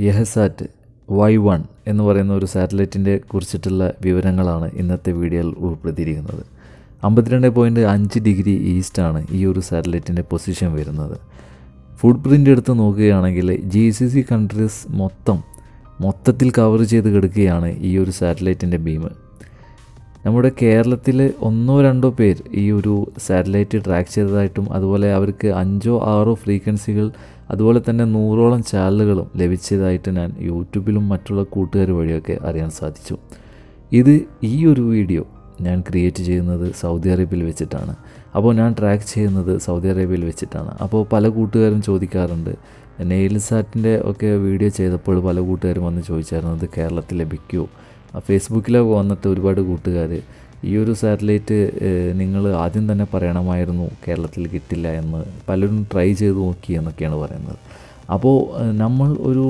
യഹസാറ്റ് Y one എന്ന് പറയുന്ന ഒരു സാറ്റലൈറ്റിന്റെ കുറിച്ചിട്ടുള്ള വിവരങ്ങളാണ് ഇന്നത്തെ വീഡിയോയിൽ ഉൾപ്പെടുത്തിയിരിക്കുന്നത്. അമ്പത്തിരണ്ട് പോയിന്റ് അഞ്ച് ഡിഗ്രി ഈസ്റ്റാണ് ഈ ഒരു സാറ്റലൈറ്റിന്റെ പൊസിഷൻ വരുന്നത്. ഫുഡ് പ്രിന്റ് എടുത്ത് നോക്കുകയാണെങ്കിൽ ജി സി സി കൺട്രീസ് മൊത്തം മൊത്തത്തിൽ കവർ ചെയ്ത് കിടക്കുകയാണ് ഈ ഒരു സാറ്റലൈറ്റിന്റെ ബീം നമ്മുടെ കേരളത്തിൽ ഒന്നോ രണ്ടോ പേർ ഈ ഒരു സാറ്റലൈറ്റ് ട്രാക്ക് ചെയ്തതായിട്ടും അതുപോലെ അവർക്ക് അഞ്ചോ ആറോ ഫ്രീക്വൻസികൾ അതുപോലെ തന്നെ നൂറോളം ചാനലുകളും ലഭിച്ചതായിട്ട് ഞാൻ യൂട്യൂബിലും മറ്റുള്ള കൂട്ടുകാർ വഴിയൊക്കെ അറിയാൻ സാധിച്ചു. ഇത് ഈ ഒരു വീഡിയോ ഞാൻ ക്രിയേറ്റ് ചെയ്യുന്നത് സൗദി അറേബ്യയിൽ വെച്ചിട്ടാണ്. അപ്പോൾ ഞാൻ ട്രാക്ക് ചെയ്യുന്നത് സൗദി അറേബ്യയിൽ വെച്ചിട്ടാണ്. അപ്പോൾ പല കൂട്ടുകാരും ചോദിക്കാറുണ്ട് നെയിൽ സാറ്റിന്റെ ഒക്കെ വീഡിയോ ചെയ്തപ്പോൾ പല കൂട്ടുകാരും വന്ന് അത് കേരളത്തിൽ ലഭിക്കുമോ? ഫേസ്ബുക്കിലൊക്കെ വന്നിട്ട് ഒരുപാട് കൂട്ടുകാർ ഈ ഒരു സാറ്റലൈറ്റ് നിങ്ങൾ ആദ്യം തന്നെ പറയണമായിരുന്നു കേരളത്തിൽ കിട്ടില്ല എന്ന്. പലരും ട്രൈ ചെയ്ത് നോക്കി എന്നൊക്കെയാണ് പറയുന്നത്. അപ്പോൾ നമ്മൾ ഒരു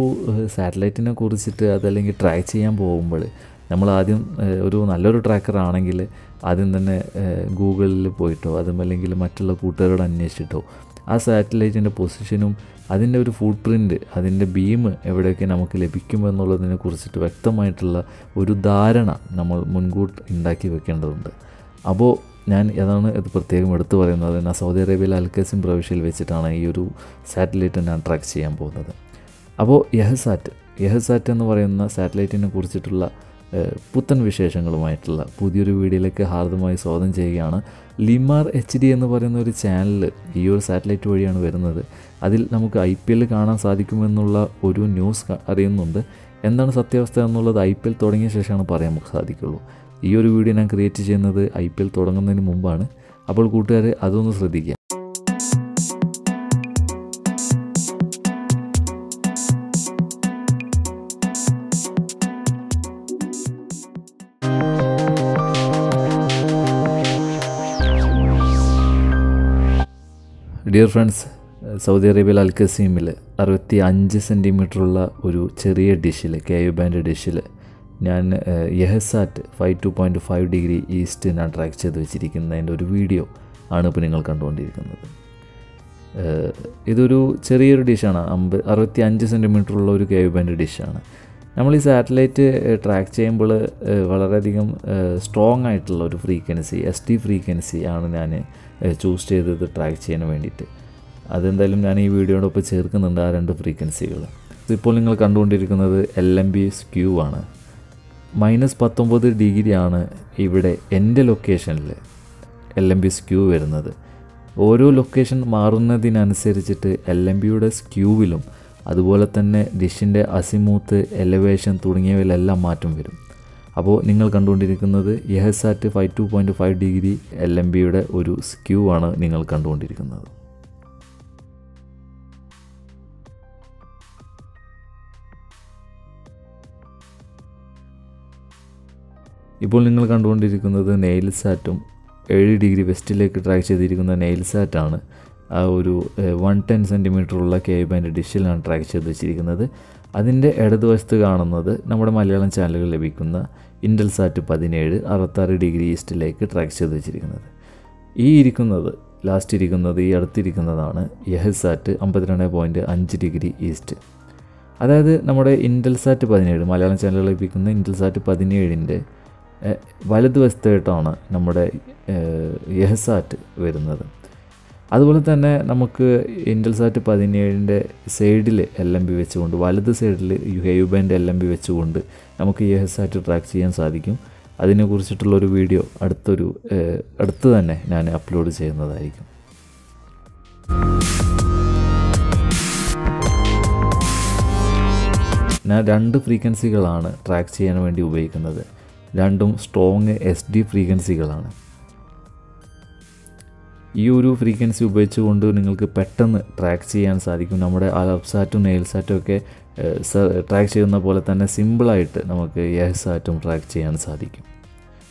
സാറ്റലൈറ്റിനെ കുറിച്ചിട്ട് അതല്ലെങ്കിൽ ട്രൈ ചെയ്യാൻ പോകുമ്പോൾ നമ്മൾ ആദ്യം ഒരു നല്ലൊരു ട്രാക്കർ ആണെങ്കിൽ ആദ്യം തന്നെ ഗൂഗിളിൽ പോയിട്ടോ അതും അല്ലെങ്കിൽ മറ്റുള്ള കൂട്ടുകാരോട് അന്വേഷിച്ചിട്ടോ ആ സാറ്റലൈറ്റിന്റെ പൊസിഷനും അതിന്റെ ഒരു ഫുട് പ്രിന്റ് അതിന്റെ ബീം എവിടെയൊക്കെ നമുക്ക് ലഭിക്കുമെന്നുള്ളതിനെ കുറിച്ചിട്ട് വ്യക്തമായിട്ടുള്ള ഒരു ധാരണ നമ്മൾ മുൻകൂട്ട് ഉണ്ടാക്കി വെക്കേണ്ടതുണ്ട്. അപ്പോൾ ഞാൻ അതാണ് ഇത് പ്രത്യേകം എടുത്തു പറയുന്നത്? ഞാൻ സൗദി അറേബ്യയിലെ അൽക്കസിം പ്രവിശ്യയിൽ വെച്ചിട്ടാണ് ഈ ഒരു സാറ്റലൈറ്റ് ഞാൻ ട്രാക്ക് ചെയ്യാൻ പോകുന്നത്. അപ്പോൾ യഹസാറ്റ് യഹസാറ്റ് എന്ന് പറയുന്ന സാറ്റലൈറ്റിനെ കുറിച്ചിട്ടുള്ള പുത്തൻ വിശേഷങ്ങളുമായിട്ടുള്ള പുതിയൊരു വീഡിയോയിലേക്ക് ഹാർദമായി സ്വാഗതം ചെയ്യുകയാണ്. ലിമാർ എച്ച് ഡി എന്ന് പറയുന്ന ഒരു ചാനൽ ഈ ഒരു സാറ്റലൈറ്റ് വഴിയാണ് വരുന്നത്. അതിൽ നമുക്ക് ഐ പി എൽ കാണാൻ സാധിക്കുമെന്നുള്ള ഒരു ന്യൂസ് അറിയുന്നുണ്ട്. എന്താണ് സത്യാവസ്ഥ എന്നുള്ളത് ഐ പി എൽ തുടങ്ങിയ ശേഷമാണ് പറയാൻ നമുക്ക് സാധിക്കുള്ളൂ. ഈ ഒരു വീഡിയോ ഞാൻ ക്രിയേറ്റ് ചെയ്യുന്നത് ഐ പി എൽ തുടങ്ങുന്നതിന് മുമ്പാണ്. അപ്പോൾ കൂട്ടുകാർ അതൊന്ന് ശ്രദ്ധിക്കുക. ഡിയർ ഫ്രണ്ട്സ് സൗദി അറേബ്യയിൽ അൽക്കസീമിൽ കസീമിൽ അറുപത്തി അഞ്ച് സെന്റിമീറ്ററുള്ള ഒരു ചെറിയ ഡിഷിൽ കെ യു ബാൻഡ് ഡിഷിൽ ഞാൻ Yahsat five two point five degree ഈസ്റ്റിന് attract ചെയ്ത് വെച്ചിരിക്കുന്നതിന്റെ ഒരു വീഡിയോ ആണ് ഇപ്പോൾ നിങ്ങൾ കണ്ടുകൊണ്ടിരിക്കുന്നത്. ഇതൊരു ചെറിയൊരു ഡിഷാണ് അമ്പ അറുപത്തി അഞ്ച് സെന്റിമീറ്ററുള്ള ഒരു കെ യു ബാൻഡ് ഡിഷാണ് നമ്മൾ ഈ സാറ്റലൈറ്റ് ട്രാക്ക് ചെയ്യുമ്പോൾ വളരെയധികം സ്ട്രോങ് ആയിട്ടുള്ള ഒരു ഫ്രീക്വൻസി എസ് ടി ഫ്രീക്വൻസി ആണ് ഞാൻ ചൂസ് ചെയ്തത് ട്രാക്ക് ചെയ്യാൻ വേണ്ടിയിട്ട്. അതെന്തായാലും ഞാൻ ഈ വീഡിയോടൊപ്പം ചേർക്കുന്നുണ്ട് ആ രണ്ട് ഫ്രീക്വൻസികൾ ഇപ്പോൾ നിങ്ങൾ കണ്ടുകൊണ്ടിരിക്കുന്നത് എൽ എം ബി സ്ക്യൂ ആണ്. മൈനസ് പത്തൊമ്പത് ഡിഗ്രിയാണ് ഇവിടെ എന്റെ ലൊക്കേഷനിൽ എൽ എം ബി സ്ക്യൂ വരുന്നത്. ഓരോ ലൊക്കേഷൻ മാറുന്നതിനനുസരിച്ചിട്ട് എൽ എം ബിയുടെ സ്ക്യൂവിലും അതുപോലെ തന്നെ ഡിഷിന്റെ അസിമൂത്ത് എലവേഷൻ തുടങ്ങിയവയിലെല്ലാം മാറ്റം വരും. അപ്പോൾ നിങ്ങൾ കണ്ടുകൊണ്ടിരിക്കുന്നത് Yahsat five two point five degree L M ബിയുടെ ഒരു സ്ക്യൂ ആണ് നിങ്ങൾ കണ്ടുകൊണ്ടിരിക്കുന്നത്. ഇപ്പോൾ നിങ്ങൾ കണ്ടുകൊണ്ടിരിക്കുന്നത് നെയിൽ സാറ്റും ഏഴ് ഡിഗ്രി വെസ്റ്റിലേക്ക് ട്രാക്ക് ചെയ്തിരിക്കുന്ന നെയിൽ സാറ്റാണ് ആ ഒരു വൺ ടെൻ സെന്റിമീറ്ററുള്ള കെ ബാൻഡ് ഡിഷിലാണ് ട്രാക്ക് ചെയ്ത് വെച്ചിരിക്കുന്നത്. അതിന്റെ ഇടതുവശത്ത് കാണുന്നത് നമ്മുടെ മലയാളം ചാനലുകൾ ലഭിക്കുന്ന ഇൻഡൽസാറ്റ് പതിനേഴ് അറുപത്താറ് ഡിഗ്രി ഈസ്റ്റിലേക്ക് ട്രാക്ക് ചെയ്ത് വെച്ചിരിക്കുന്നത്. ഈ ഇരിക്കുന്നത് ലാസ്റ്റ് ഇരിക്കുന്നത് ഈ അടുത്തിരിക്കുന്നതാണ് യഹസാറ്റ് അമ്പത്തിരണ്ട് പോയിന്റ് അഞ്ച് ഡിഗ്രി ഈസ്റ്റ് അതായത് നമ്മുടെ ഇൻഡൽസാറ്റ് പതിനേഴ് മലയാളം ചാനലുകൾ ലഭിക്കുന്ന ഇൻഡൽസാറ്റ് പതിനേഴിന്റെ വലതുവശത്തായിട്ടാണ് നമ്മുടെ യഹസാറ്റ് വരുന്നത്. അതുപോലെ തന്നെ നമുക്ക് ഇൻഡൽസാറ്റ് പതിനേഴിന്റെ സൈഡിൽ എൽ എം ബി വെച്ചുകൊണ്ട് വലത് സൈഡിൽ ഹെയുബന്റെ എൽ എം ബി വെച്ചുകൊണ്ട് നമുക്ക് യഹസാറ്റ് ട്രാക്ക് ചെയ്യാൻ സാധിക്കും. അതിനെക്കുറിച്ചിട്ടുള്ളൊരു വീഡിയോ അടുത്തൊരു അടുത്ത് തന്നെ ഞാൻ അപ്ലോഡ് ചെയ്യുന്നതായിരിക്കും. ഞാൻ രണ്ട് ഫ്രീക്വൻസികളാണ് ട്രാക്ക് ചെയ്യാൻ വേണ്ടി ഉപയോഗിക്കുന്നത്. രണ്ടും സ്ട്രോങ് എസ് ഡി ഫ്രീക്വൻസികളാണ് ഈ ഒരു ഫ്രീക്വൻസി ഉപയോഗിച്ചുകൊണ്ട് നിങ്ങൾക്ക് പെട്ടെന്ന് ട്രാക്ക് ചെയ്യാൻ സാധിക്കും. നമ്മുടെ അപ്സാറ്റും നെയിൽസാറ്റും ഒക്കെ ട്രാക്ക് ചെയ്യുന്ന പോലെ തന്നെ സിമ്പിളായിട്ട് നമുക്ക് യഹ്സാറ്റും ട്രാക്ക് ചെയ്യാൻ സാധിക്കും.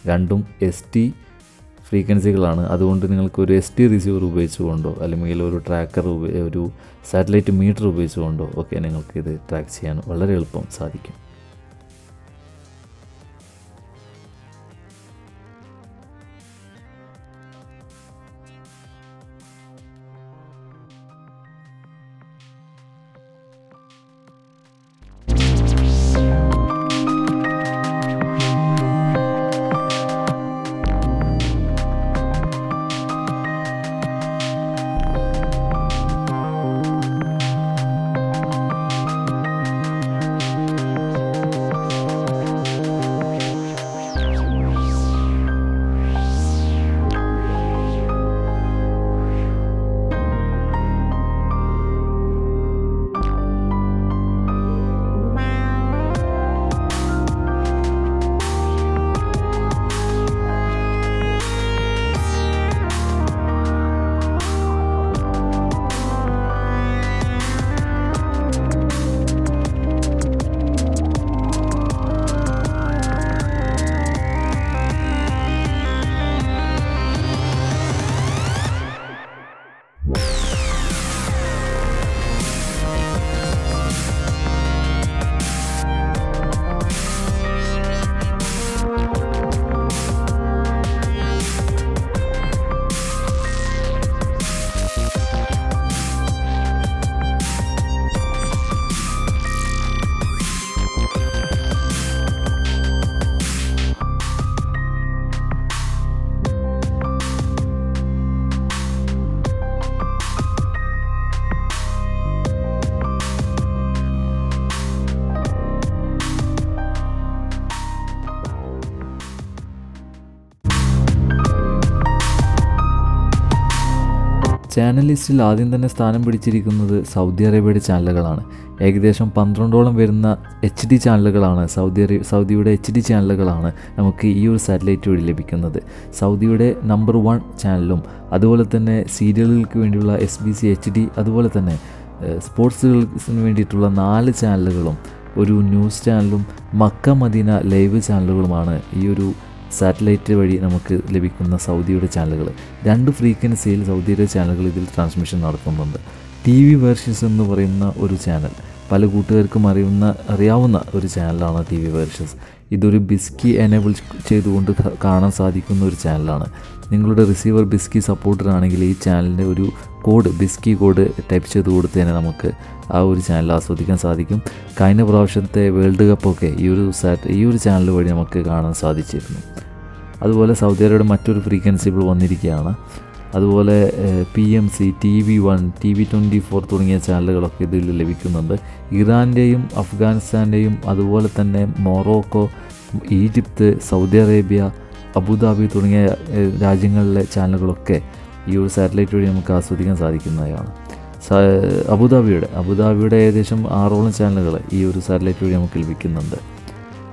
രണ്ടും എസ് ടി ഫ്രീക്വൻസികളാണ് അതുകൊണ്ട് നിങ്ങൾക്ക് ഒരു എസ് ടി റിസീവർ ഉപയോഗിച്ചുകൊണ്ടോ അല്ലെങ്കിൽ ഒരു ട്രാക്കർ ഒരു സാറ്റലൈറ്റ് മീറ്റർ ഉപയോഗിച്ചുകൊണ്ടോ ഒക്കെ നിങ്ങൾക്ക് ഇത് ട്രാക്ക് ചെയ്യാൻ വളരെ എളുപ്പം സാധിക്കും. ചാനൽ ലിസ്റ്റിൽ ആദ്യം തന്നെ സ്ഥാനം പിടിച്ചിരിക്കുന്നത് സൗദി അറേബ്യയുടെ ചാനലുകളാണ്. ഏകദേശം പന്ത്രണ്ടോളം വരുന്ന എച്ച് ഡി ചാനലുകളാണ് സൗദി അറേ സൗദിയുടെ എച്ച് ഡി ചാനലുകളാണ് നമുക്ക് ഈ ഒരു സാറ്റലൈറ്റ് വഴി ലഭിക്കുന്നത്. സൗദിയുടെ നമ്പർ വൺ ചാനലും അതുപോലെ തന്നെ സീരിയലുകൾക്ക് വേണ്ടിയുള്ള S B C H D അതുപോലെ തന്നെ സ്പോർട്സുകൾക്കിന് വേണ്ടിയിട്ടുള്ള നാല് ചാനലുകളും ഒരു ന്യൂസ് ചാനലും മക്ക മദീന ലൈവ് ചാനലുകളുമാണ് ഈ ഒരു സാറ്റലൈറ്റ് വഴി നമുക്ക് ലഭിക്കുന്ന സൗദിയുടെ ചാനലുകൾ. രണ്ട് ഫ്രീക്വൻസിയിൽ സൗദിയുടെ ചാനലുകൾ ഇതിൽ ട്രാൻസ്മിഷൻ നടത്തുന്നുണ്ട്. ടി വി വേർഷൻസ് എന്ന് പറയുന്ന ഒരു ചാനൽ. പല കൂട്ടുകാർക്കും അറിയുന്ന അറിയാവുന്ന ഒരു ചാനലാണ് ടി വി വേർഷൻസ് ഇതൊരു ബിസ്കി എനേബിൾ ചെയ്തുകൊണ്ട് കാണാൻ സാധിക്കുന്ന ഒരു ചാനലാണ്. നിങ്ങളുടെ റിസീവർ ബിസ്കി സപ്പോർട്ടർ ആണെങ്കിൽ ഈ ചാനലിന്റെ ഒരു കോഡ് ബിസ്കി കോഡ് ടൈപ്പ് ചെയ്ത് കൊടുത്ത് തന്നെ നമുക്ക് ആ ഒരു ചാനൽ ആസ്വദിക്കാൻ സാധിക്കും. കഴിഞ്ഞ പ്രാവശ്യത്തെ വേൾഡ് കപ്പൊക്കെ ഈ ഒരു സാറ്റ് ഈ ഒരു ചാനൽ വഴി നമുക്ക് കാണാൻ സാധിച്ചിരുന്നു. അതുപോലെ സൗദി അറേബ്യയുടെ മറ്റൊരു ഫ്രീക്വൻസി ഇപ്പോൾ വന്നിരിക്കുകയാണ്. അതുപോലെ P M C T V one T V twenty four തുടങ്ങിയ ചാനലുകളൊക്കെ ഇതിൽ ലഭിക്കുന്നുണ്ട്. ഇറാന്റെയും അഫ്ഗാനിസ്ഥാന്റെയും അതുപോലെ തന്നെ മൊറോക്കോ ഈജിപ്ത് സൗദി അറേബ്യ അബുദാബി തുടങ്ങിയ രാജ്യങ്ങളിലെ ചാനലുകളൊക്കെ ഈ ഒരു സാറ്റലൈറ്റ് വഴി നമുക്ക് ആസ്വദിക്കാൻ സാധിക്കുന്നതാണ്. അബുദാബിയുടെ അബുദാബിയുടെ ഏകദേശം ആറോളം ചാനലുകൾ ഈ ഒരു സാറ്റലൈറ്റ് വഴി നമുക്ക് ലഭിക്കുന്നുണ്ട്.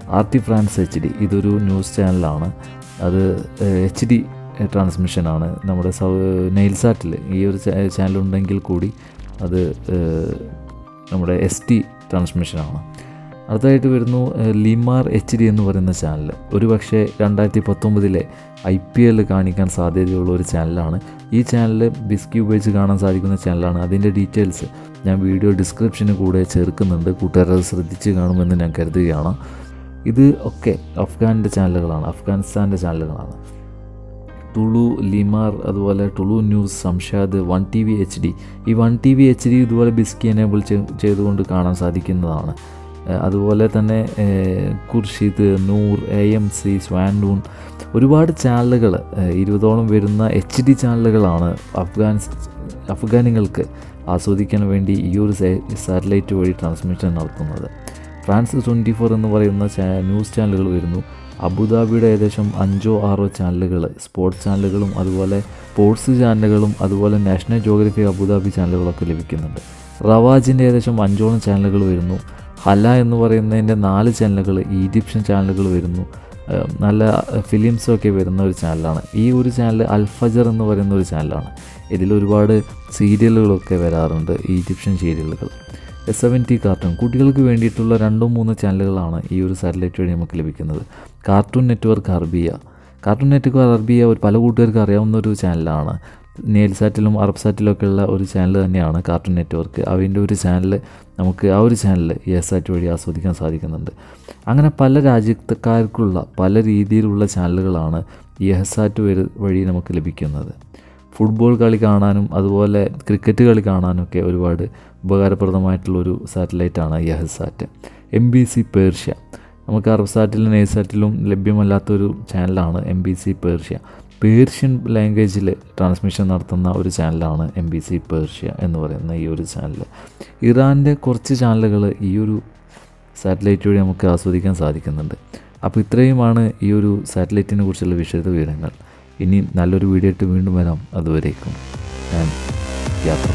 R T France H D ഇതൊരു ന്യൂസ് ചാനലാണ്. അത് എച്ച് ഡി ട്രാൻസ്മിഷനാണ്. നമ്മുടെ സൗ നെയിൽസാറ്റിൽ ഈ ഒരു ചാനലുണ്ടെങ്കിൽ കൂടി അത് നമ്മുടെ എസ് ടി ട്രാൻസ്മിഷനാണ്. അടുത്തതായിട്ട് വരുന്നു ലിമാർ എച്ച് ഡി എന്ന് പറയുന്ന ചാനൽ ഒരു പക്ഷേ രണ്ടായിരത്തി പത്തൊമ്പതിലെ ഐ പി എൽ കാണിക്കാൻ സാധ്യതയുള്ള ഒരു ചാനലാണ് ഈ ചാനൽ ബിസ്ക്യൂ ഉപയോഗിച്ച് കാണാൻ സാധിക്കുന്ന ചാനലാണ് അതിന്റെ ഡീറ്റെയിൽസ് ഞാൻ വീഡിയോ ഡിസ്ക്രിപ്ഷന് കൂടെ ചേർക്കുന്നുണ്ട്. കൂട്ടുകാരത് ശ്രദ്ധിച്ച് കാണുമെന്ന് ഞാൻ കരുതുകയാണ്. ഇത് ഒക്കെ അഫ്ഗാനിന്റെ ചാനലുകളാണ് അഫ്ഗാനിസ്ഥാന്റെ ചാനലുകളാണ് ടുളു ലിമാർ അതുപോലെ Tolo news Shamshad one T V H D. ഈ one T V H D ഇതുപോലെ ബിസ്കി എനേബിൾ ചെയ്തുകൊണ്ട് കാണാൻ സാധിക്കുന്നതാണ്. അതുപോലെ തന്നെ Khurshid Noor A M C സ്വാൻഡൂൺ ഒരുപാട് ചാനലുകൾ ഇരുപതോളം വരുന്ന എച്ച് ഡി ചാനലുകളാണ് അഫ്ഗാൻ അഫ്ഗാനികൾക്ക് ആസ്വദിക്കാൻ വേണ്ടി ഈ ഒരു സാറ്റലൈറ്റ് വഴി ട്രാൻസ്മിഷൻ നടത്തുന്നത്. ഫ്രാൻസ് ട്വന്റി ഫോർ എന്ന് പറയുന്ന ന്യൂസ് ചാനലുകൾ വരുന്നു. അബുദാബിയുടെ ഏകദേശം അഞ്ചോ ആറോ ചാനലുകൾ സ്പോർട്സ് ചാനലുകളും അതുപോലെ സ്പോർട്സ് ചാനലുകളും അതുപോലെ നാഷണൽ ജോഗ്രഫി അബുദാബി ചാനലുകളൊക്കെ ലഭിക്കുന്നുണ്ട്. റവാജിന്റെ ഏകദേശം അഞ്ചോളം ചാനലുകൾ വരുന്നു. ഹല എന്ന് പറയുന്നതിന്റെ നാല് ചാനലുകൾ ഈജിപ്ഷ്യൻ ചാനലുകൾ വരുന്നു. നല്ല ഫിലിംസൊക്കെ വരുന്ന ഒരു ചാനലാണ്. ഈ ഒരു ചാനൽ അൽഫജർ എന്ന് പറയുന്ന ഒരു ചാനലാണ്. ഇതിൽ ഒരുപാട് സീരിയലുകളൊക്കെ വരാറുണ്ട് ഈജിപ്ഷ്യൻ സീരിയലുകൾ. എസ് സെവൻ ടി കാർട്ടൂൺ കുട്ടികൾക്ക് വേണ്ടിയിട്ടുള്ള രണ്ടോ മൂന്നോ ചാനലുകളാണ് ഈ ഒരു സാറ്റലൈറ്റ് വഴി നമുക്ക് ലഭിക്കുന്നത്. Cartoon network Arabia cartoon network Arabia ഒരു പല കൂട്ടുകാർക്ക് അറിയാവുന്ന ഒരു ചാനലാണ്. നെയിൽസാറ്റിലും അറബ്സാറ്റിലും ഒക്കെ ഉള്ള ഒരു ചാനൽ തന്നെയാണ് കാർട്ടൂൺ നെറ്റ്വർക്ക് അതിന്റെ ഒരു ചാനൽ നമുക്ക് ആ ഒരു ചാനൽ സാറ്റ് വഴി ആസ്വദിക്കാൻ സാധിക്കുന്നുണ്ട്. അങ്ങനെ പല രാജ്യക്കാർക്കുള്ള പല രീതിയിലുള്ള ചാനലുകളാണ് സാറ്റ് വഴി നമുക്ക് ലഭിക്കുന്നത്. ഫുട്ബോൾ കളി കാണാനും അതുപോലെ ക്രിക്കറ്റ് കളി കാണാനും ഒക്കെ ഒരുപാട് ഉപകാരപ്രദമായിട്ടുള്ളൊരു സാറ്റലൈറ്റാണ് Yahsat M B C Persia നമുക്ക് അറബ് സാറ്റിലും നെയ്സാറ്റിലും ലഭ്യമല്ലാത്തൊരു ചാനലാണ് M B C Persia Persian ലാംഗ്വേജിൽ ട്രാൻസ്മിഷൻ നടത്തുന്ന ഒരു ചാനലാണ് എം ബി സി പേർഷ്യ എന്ന് പറയുന്ന ഈ ഒരു ചാനൽ ഇറാന്റെ കുറച്ച് ചാനലുകൾ ഈ ഒരു സാറ്റലൈറ്റ് വഴി നമുക്ക് ആസ്വദിക്കാൻ സാധിക്കുന്നുണ്ട്. അപ്പോൾ ഇത്രയുമാണ് ഈ ഒരു സാറ്റലൈറ്റിനെ കുറിച്ചുള്ള വിശദ വിവരങ്ങൾ. ഇനി നല്ലൊരു വീഡിയോ ആയിട്ട് വീണ്ടും വരാം. അതുവരേക്കും. ഞാൻ യാത്ര